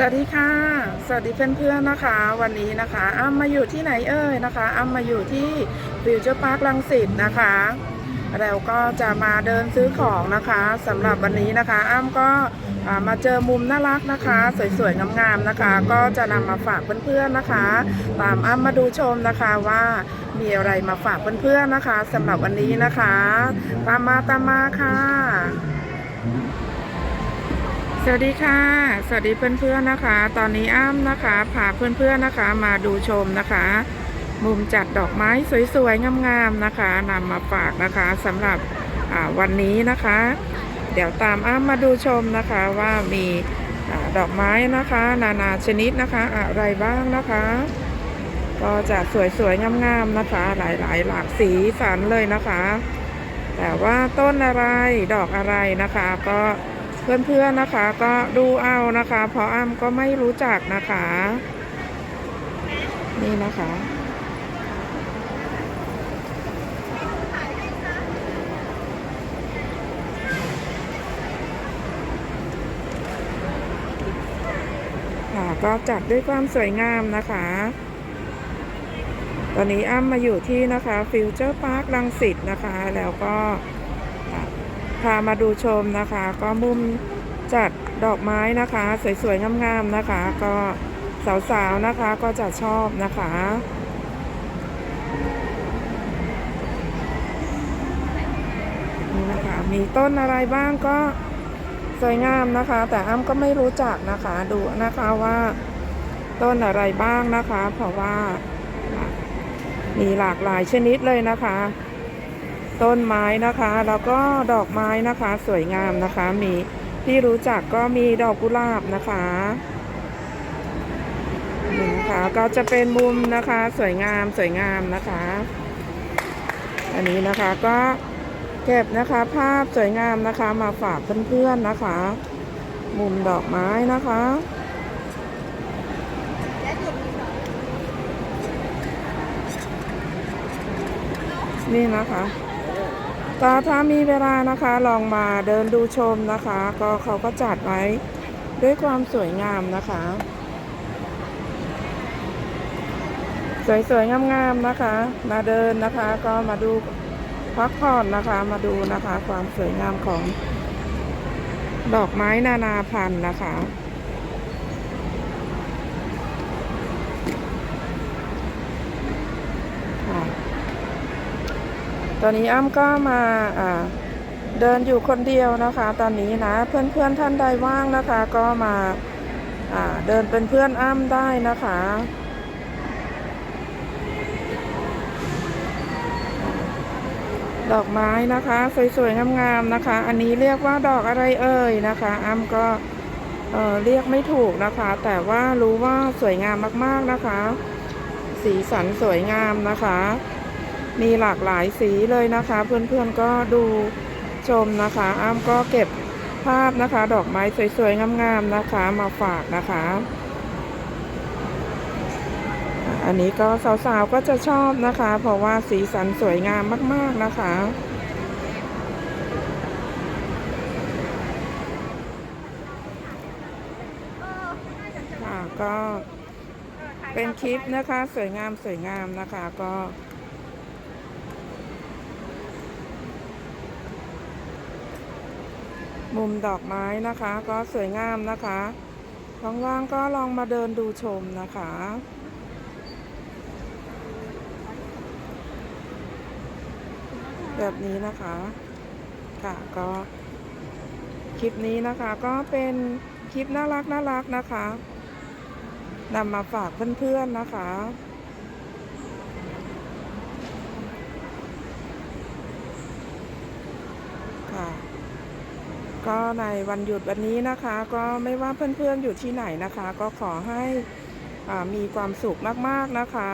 สวัสดีค่ะ สวัสดีเพื่อนๆนะคะ วันนี้นะคะอ้ำมาอยู่ที่ไหนเอ่ยนะคะอ้ำมาอยู่ที่ฟิวเจอร์พาร์คลังสิตนะคะแล้วก็จะมาเดินซื้อของนะคะสำหรับวันนี้นะคะอ้ำก็มาเจอมุมน่ารักนะคะ สวยๆงามๆนะคะ ก็จะนำมาฝากเพื่อนๆนะคะ ตามอ้ำมาดูชมนะคะว่ามีอะไรมาฝากเพื่อนๆนะคะสำหรับวันนี้นะคะ ตามมาตามมาค่ะ สวัสดีค่ะ สวัสดีเพื่อนๆนะคะ ตอนนี้อ้ำนะคะพาเพื่อนๆนะคะ มาดูชมนะคะ มุมจัดดอกไม้สวยๆงามๆนะคะนำมาฝากนะคะสำหรับวันนี้นะคะ เดี๋ยวตามอ้ำมาดูชมนะคะว่ามีอดอกไม้นะคะ นานาชนิดนะคะอะไรบ้างนะคะ ก็จะสวยๆงามๆนะคะ หลายๆ หลากสีสันเลยนะคะ แต่ว่าต้นอะไรดอกอะไรนะคะก็ เพื่อนๆนะคะ ก็ดูเอานะคะ เพราะอ้ำก็ไม่รู้จักนะคะ นี่นะคะค่ะก็จัดด้วยความสวยงามนะคะ ตอนนี้อ้ำมาอยู่ที่นะคะฟิวเจอร์พาร์คลังสิตนะคะ แล้วก็ พามาดูชมนะคะ ก็มุมจัดดอกไม้นะคะ สวยๆงามๆนะคะ ก็สาวๆนะคะก็จะชอบนะคะนี่นะคะมีต้นอะไรบ้างก็สวยงามนะคะ แต่อ้ำก็ไม่รู้จักนะคะดูนะคะว่าต้นอะไรบ้างนะคะ เพราะว่ามีหลากหลายชนิดเลยนะคะ ต้นไม้นะคะ แล้วก็ดอกไม้นะคะ สวยงามนะคะ มีที่รู้จักก็มีดอกกุหลาบนะคะนี่นะคะก็จะเป็นมุมนะคะ สวยงามสวยงามนะคะ อันนี้นะคะก็เก็บนะคะภาพสวยงามนะคะมาฝากเพื่อนๆนะคะ มุมดอกไม้นะคะนี่นะคะ ก็ถ้ามีเวลานะคะลองมาเดินดูชมนะคะ ก็เขาก็จัดไว้ด้วยความสวยงามนะคะ สวยๆงามๆนะคะ มาเดินนะคะก็มาดูพักผ่อนนะคะ มาดูนะคะ ความสวยงามของดอกไม้นานาพันธุ์นะคะค่ะ ตอนนี้อ้ำก็มาเดินอยู่คนเดียวนะคะ ตอนนี้นะเพื่อนๆท่านใดว่างนะคะ ก็มาเดินเป็นเพื่อนอ้ำได้นะคะดอกไม้นะคะ สวยๆงามๆนะคะ อันนี้เรียกว่าดอกอะไรเอ่ยนะคะ อ้ำก็เออเรียกไม่ถูกนะคะ แต่ว่ารู้ว่าสวยงามมากๆนะคะ สีสันสวยงามนะคะ มีหลากหลายสีเลยนะคะ เพื่อนๆก็ดูชมนะคะ อ้ำก็เก็บภาพนะคะ ดอกไม้สวยๆ งามๆนะคะ มาฝากนะคะ อันนี้ก็สาวๆก็จะชอบนะคะ เพราะว่าสีสันสวยงามมากๆนะคะก็เป็นคลิปนะคะ สวยงามสวยงามนะคะก็ มุมดอกไม้นะคะ ก็สวยงามนะคะว่างๆก็ลองมาเดินดูชมนะคะ แบบนี้นะคะค่ะก็คลิปนี้นะคะก็เป็นคลิปน่ารักน่ารักนะคะนำมาฝากเพื่อนๆนะคะคะ ก็ในวันหยุดวันนี้นะคะ ก็ไม่ว่าเพื่อนๆอยู่ที่ไหนนะคะ ก็ขอให้มีความสุขมากๆนะคะ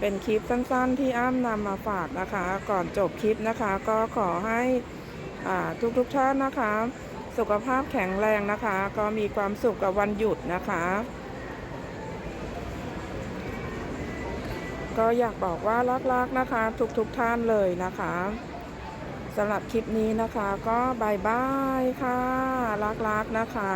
เป็นคลิปสั้นๆที่อ้ำนำมาฝากนะคะ ก่อนจบคลิปนะคะ ก็ขอให้ทุกๆท่านนะคะ สุขภาพแข็งแรงนะคะ ก็มีความสุขกับวันหยุดนะคะ ก็อยากบอกว่ารักๆนะคะ ทุกๆท่านเลยนะคะ สำหรับคลิปนี้นะคะ ก็บายบายค่ะ รักๆนะคะ